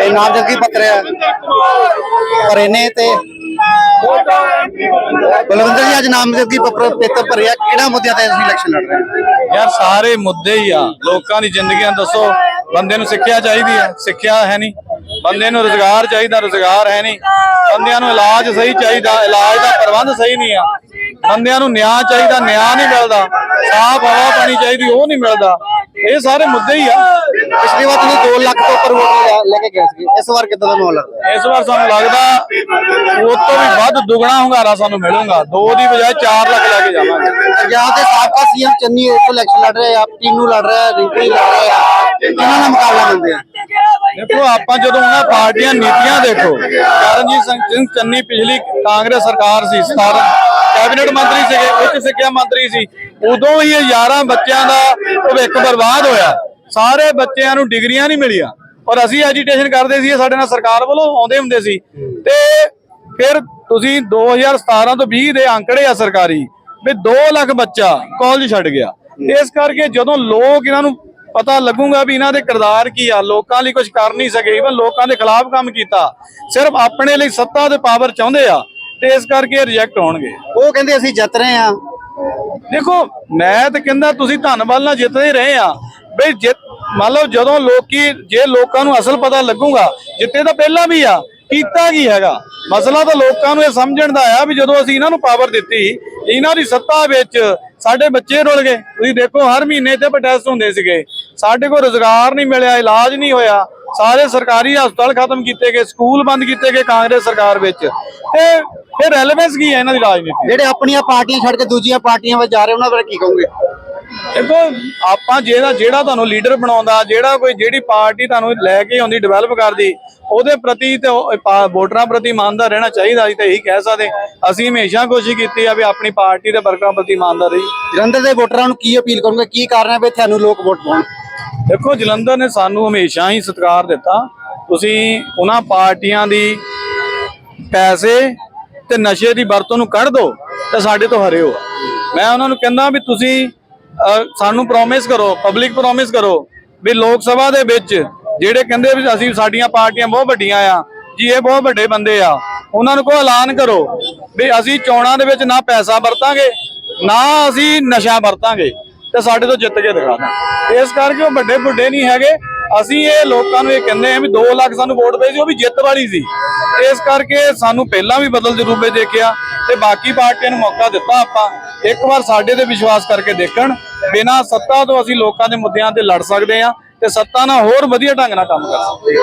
ਇਹ ਨਾਮਜ਼ਦਗੀ ਪੱਤਰ ਭਰੇ ਨੇ ਤੇ ਬਲਵਿੰਦਰ ਜੀ, ਅੱਜ ਨਾਮਜ਼ਦਗੀ ਪੱਤਰ ਪੇਪਰ ਭਰਿਆ। ਕਿਹੜਾ ਮੁੱਦਿਆਂ ਤੇ ਅਸੀਂ ਇਲੈਕਸ਼ਨ ਲੜ ਰਹੇ ਹਾਂ? ਯਾਰ, ਸਾਰੇ ਮੁੱਦੇ ਹੀ ਆ। ਲੋਕਾਂ ਦੀ ਜ਼ਿੰਦਗੀਆਂ ਦੱਸੋ, ਬੰਦੇ ਨੂੰ ਸਿੱਖਿਆ ਚਾਹੀਦੀ ਆ। ਸਿੱਖਿਆ ਹੈ ਨਹੀਂ। ਬੰਦੇ ਨੂੰ ਰੋਜ਼ਗਾਰ ਚਾਹੀਦਾ, ਰੋਜ਼ਗਾਰ ਹੈ ਨਹੀਂ। ਬੰਦਿਆਂ ਨੂੰ ਇਲਾਜ ਸਹੀ ਚਾਹੀਦਾ, ਇਲਾਜ ਦਾ ਪ੍ਰਬੰਧ ਸਹੀ ਨਹੀਂ ਆ। ਬੰਦਿਆਂ ਨੂੰ ਨਿਆਂ ਚਾਹੀਦਾ, ਨਿਆਂ ਨਹੀਂ ਮਿਲਦਾ। ਸਾਫ਼ ਹਵਾ ਪਾਣੀ ਚਾਹੀਦੀ, ਉਹ ਨਹੀਂ ਮਿਲਦਾ। ਇਹ ਸਾਰੇ ਮੁੱਦੇ ਹੀ ਆ। ਪਿਛਲੀ ਵਾਰ ਤੁਸੀਂ 2 ਲੱਖ ਤੋਂ ਉੱਪਰ ਵੋਟ ਲੈ- ਕੇ ਗਏ ਸੀ ਇਸ ਵਾਰ ਕਿੱਦਾਂ ਦਾ ਮਾਹੌਲ ਲੱਗਦਾ ਇਸ ਵਾਰ ਸਾਨੂੰ ਲੱਗਦਾ ਉਹ ਤੋਂ ਵੀ ਵੱਧ ਦੁੱਗਣਾ ਹੁੰਗਾਰਾ ਸਾਨੂੰ ਮਿਲੂਗਾ। ਦੋ ਦੀ ਬਜਾਏ 4 ਲੱਖ ਲੈ ਕੇ ਜਾਵਾਂਗੇ। ਪੰਜਾਬ ਦੇ ਸਾਬਕਾ ਸੀਐਮ ਚੰਨੀ ਇੱਕ ਇਲੈਕਸ਼ਨ ਲੜ ਰਹੇ ਆ ਟੀਨੂ ਲੜ ਰਿਹਾ ਰਿੰਕੂ ਲੜ ਰਹੇ। ਕਿਹਨਾਂ ਨਾਲ ਮੁਕਾਬਲਾ ਮਿਲਦੇ ਆ? ਦੇਖੋ ਆਪਾਂ ਜਦੋਂ ਉਹਨਾਂ ਪਾਰਟੀਆਂ ਨੀਤੀਆਂ ਦੇਖੋ ਕਰਨਜੀਤ ਸਿੰਘ ਸਿੰਘ ਚੰਨੀ ਪਿਛਲੀ ਕਾਂਗਰਸ ਸਰਕਾਰ ਸੀ 17 ਕੈਬਨਿਟ ਮੰਤਰੀ ਸੀਗੇ ਉੱਚ ਸਿੱਖਿਆ ਮੰਤਰੀ ਸੀ। ਉਦੋਂ ਹੀ ਇਹ 11 ਬੱਚਿਆਂ ਦਾ ਭਵਿੱਖ ਬਰਬਾਦ ਹੋਇਆ। ਸਾਰੇ ਬੱਚਿਆਂ ਨੂੰ ਡਿਗਰੀਆਂ ਨਹੀਂ ਮਿਲੀਆਂ। ਔਰ ਅਸੀਂ ਐਜੀਟੇਸ਼ਨ ਕਰਦੇ ਸੀ ਸਾਡੇ ਨਾਲ ਸਰਕਾਰ ਵੱਲੋਂ ਆਉਂਦੇ ਹੁੰਦੇ ਸੀ। ਤੇ ਫਿਰ ਤੁਸੀਂ 2017 ਤੋਂ 20 ਦੇ ਅੰਕੜੇ ਆ ਸਰਕਾਰੀ ਵੀ 2 ਲੱਖ ਬੱਚਾ ਕਾਲਜ ਛੱਡ ਗਿਆ। ਇਸ ਕਰਕੇ ਜਦੋਂ ਲੋਕ ਇਹਨਾਂ ਨੂੰ ਪਤਾ ਲੱਗੂਗਾ ਵੀ ਇਹਨਾਂ ਦੇ ਕਿਰਦਾਰ ਕੀ ਆ ਲੋਕਾਂ ਲਈ ਕੁਝ ਕਰ ਨਹੀਂ ਸਕੇ ਇਵਨ ਲੋਕਾਂ ਦੇ ਖਿਲਾਫ ਕੰਮ ਕੀਤਾ ਸਿਰਫ ਆਪਣੇ ਲਈ ਸੱਤਾ ਤੇ ਪਾਵਰ ਚਾਹੁੰਦੇ ਆ ਤੇ ਇਸ ਕਰਕੇ ਰਿਜੈਕਟ ਹੋਣਗੇ। ਉਹ ਕਹਿੰਦੇ ਅਸੀਂ ਜਿੱਤ ਰਹੇ ਆ ਦੇਖੋ ਮੈਂ ਤਾਂ ਕਹਿੰਦਾ ਤੁਸੀਂ ਧੰਨਵਾਦ ਨਾਲ ਜਿੱਤਦੇ ਰਹੇ ਆ ਬਈ ਜਿੱਤ ਮੰਨ ਲਓ ਜਦੋਂ ਲੋਕੀ, ਜੇ ਲੋਕਾਂ ਨੂੰ ਅਸਲ ਪਤਾ ਲੱਗੂਗਾ, ਜਿੱਤੇ ਤਾਂ ਪਹਿਲਾਂ ਵੀ ਆ, ਕੀਤਾ ਕੀ ਹੈਗਾ? ਮਸਲਾ ਤਾਂ ਲੋਕਾਂ ਨੂੰ ਇਹ ਸਮਝਣ ਦਾ ਆ ਵੀ ਜਦੋਂ ਅਸੀਂ ਇਹਨਾਂ ਨੂੰ ਪਾਵਰ ਦਿੱਤੀ, ਇਹਨਾਂ ਦੀ ਸੱਤਾ ਵਿੱਚ ਸਾਡੇ ਬੱਚੇ ਰੁਲ ਗਏ। ਤੁਸੀਂ ਦੇਖੋ, ਹਰ ਮਹੀਨੇ ਤੇ ਪ੍ਰੋਟੈਸਟ ਹੁੰਦੇ ਸੀਗੇ। ਸਾਡੇ ਕੋਲ ਰੋਜ਼ਗਾਰ ਨਹੀਂ ਮਿਲਿਆ, ਇਲਾਜ ਨਹੀਂ ਹੋਇਆ। ਸਾਰੇ ਸਰਕਾਰੀ ਹਸਪਤਾਲ ਖਤਮ ਕੀਤੇ ਗਏ, ਸਕੂਲ ਬੰਦ ਕੀਤੇ ਗਏ ਕਾਂਗਰਸ ਸਰਕਾਰ ਵਿੱਚ। ਤੇ ਫਿਰ ਰੈਲੇਵੈਂਸ ਕੀ ਹੈ ਇਹਨਾਂ ਦੀ ਰਾਜਨੀਤੀ? ਜਿਹੜੇ ਆਪਣੀਆਂ ਪਾਰਟੀਆਂ ਛੱਡ ਕੇ ਦੂਜੀਆਂ ਪਾਰਟੀਆਂ ਵਿੱਚ ਜਾ ਰਹੇ, ਉਹਨਾਂ ਬਾਰੇ ਕੀ ਕਹੋਗੇ? ਦੇਖੋ ਆਪਾਂ ਜਿਹੜਾ ਜਿਹੜਾ ਤੁਹਾਨੂੰ ਲੀਡਰ ਬਣਾਉਂਦਾ ਜਿਹੜਾ ਕੋਈ ਜਿਹੜੀ ਪਾਰਟੀ ਤੁਹਾਨੂੰ ਲੈ ਕੇ ਆਉਂਦੀ ਡਿਵੈਲਪ ਕਰਦੀ ਉਹਦੇ ਪ੍ਰਤੀ ਤੇ ਵੋਟਰਾਂ ਪ੍ਰਤੀ ਇਮਾਨਦਾਰ ਰਹਿਣਾ ਚਾਹੀਦਾ ਅਸੀਂ ਤਾਂ ਇਹੀ ਕਹਿ ਸਕਦੇ। ਅਸੀਂ ਹਮੇਸ਼ਾ ਕੋਸ਼ਿਸ਼ ਕੀਤੀ ਆ ਵੀ ਆਪਣੀ ਪਾਰਟੀ ਦੇ ਵਰਕਰਾਂ ਪ੍ਰਤੀ ਇਮਾਨਦਾਰ ਰਹੀ ਜਲੰਧਰ ਦੇ ਵੋਟਰਾਂ ਨੂੰ ਕੀ ਅਪੀਲ ਕਰੋਗੇ? ਕੀ ਕਾਰਨ ਹੈ ਵੀ ਤੁਹਾਨੂੰ ਲੋਕ ਵੋਟ ਪਾਉਣ? ਦੇਖੋ ਜਲੰਧਰ ਨੇ ਸਾਨੂੰ ਹਮੇਸ਼ਾ ਹੀ ਸਤਿਕਾਰ ਦਿੱਤਾ। ਤੁਸੀਂ ਉਹਨਾਂ ਪਾਰਟੀਆਂ ਦੀ ਪੈਸੇ ਤੇ ਨਸ਼ੇ ਦੀ ਵਰਤੋਂ ਨੂੰ ਕੱਢ ਦਿਓ ਤੇ ਸਾਡੇ ਤੋਂ ਹਰਿਓ ਮੈਂ ਉਹਨਾਂ ਨੂੰ ਕਹਿੰਦਾ ਵੀ ਤੁਸੀਂ ਸਾਨੂੰ ਪ੍ਰੋਮਿਸ ਕਰੋ ਪਬਲਿਕ ਪ੍ਰੋਮਿਸ ਕਰੋ ਵੀ ਲੋਕ ਸਭਾ ਦੇ ਵਿੱਚ ਜਿਹੜੇ ਕਹਿੰਦੇ ਵੀ ਅਸੀਂ ਸਾਡੀਆਂ ਪਾਰਟੀਆਂ ਬਹੁਤ ਵੱਡੀਆਂ ਆ, ਜੀ ਇਹ ਬਹੁਤ ਵੱਡੇ ਬੰਦੇ ਆ, ਉਹਨਾਂ ਨੂੰ ਕੋ ਐਲਾਨ ਕਰੋ ਵੀ ਅਸੀਂ ਚੋਣਾਂ ਦੇ ਵਿੱਚ ਨਾ ਪੈਸਾ ਵਰਤਾਂਗੇ, ਨਾ ਅਸੀਂ ਨਸ਼ਾ ਵਰਤਾਂਗੇ, ਤੇ ਸਾਡੇ ਤੋਂ ਜਿੱਤ ਕੇ ਦਿਖਾਣਾ ਇਸ ਕਰਕੇ ਉਹ ਵੱਡੇ ਵੱਡੇ ਨਹੀਂ ਹੈਗੇ, ਅਸੀਂ ਇਹ ਲੋਕਾਂ ਨੂੰ ਇਹ ਕਹਿੰਦੇ ਆ ਵੀ 2 ਲੱਖ ਸਾਨੂੰ ਵੋਟ ਪਈ ਸੀ ਉਹ ਵੀ ਜਿੱਤ ਵਾਲੀ ਸੀ। ਇਸ ਕਰਕੇ ਸਾਨੂੰ ਪਹਿਲਾਂ ਵੀ ਬਦਲ ਦੇ ਰੂਪ ਦੇਖਿਆ ਤੇ ਬਾਕੀ ਪਾਰਟੀਆਂ ਨੂੰ ਮੌਕਾ ਦਿੱਤਾ ਆਪਾਂ। ਇੱਕ ਵਾਰ ਸਾਡੇ ਤੇ ਵਿਸ਼ਵਾਸ ਕਰਕੇ ਦੇਖਣ, ਬਿਨਾਂ ਸੱਤਾ ਤੋਂ ਅਸੀਂ ਲੋਕਾਂ ਦੇ ਮੁੱਦਿਆਂ ਤੇ ਲੜ ਸਕਦੇ ਆ ਤੇ ਸੱਤਾ ਨਾਲ ਹੋਰ ਵਧੀਆ ਢੰਗ ਨਾਲ ਕੰਮ ਕਰ ਸਕਦੇ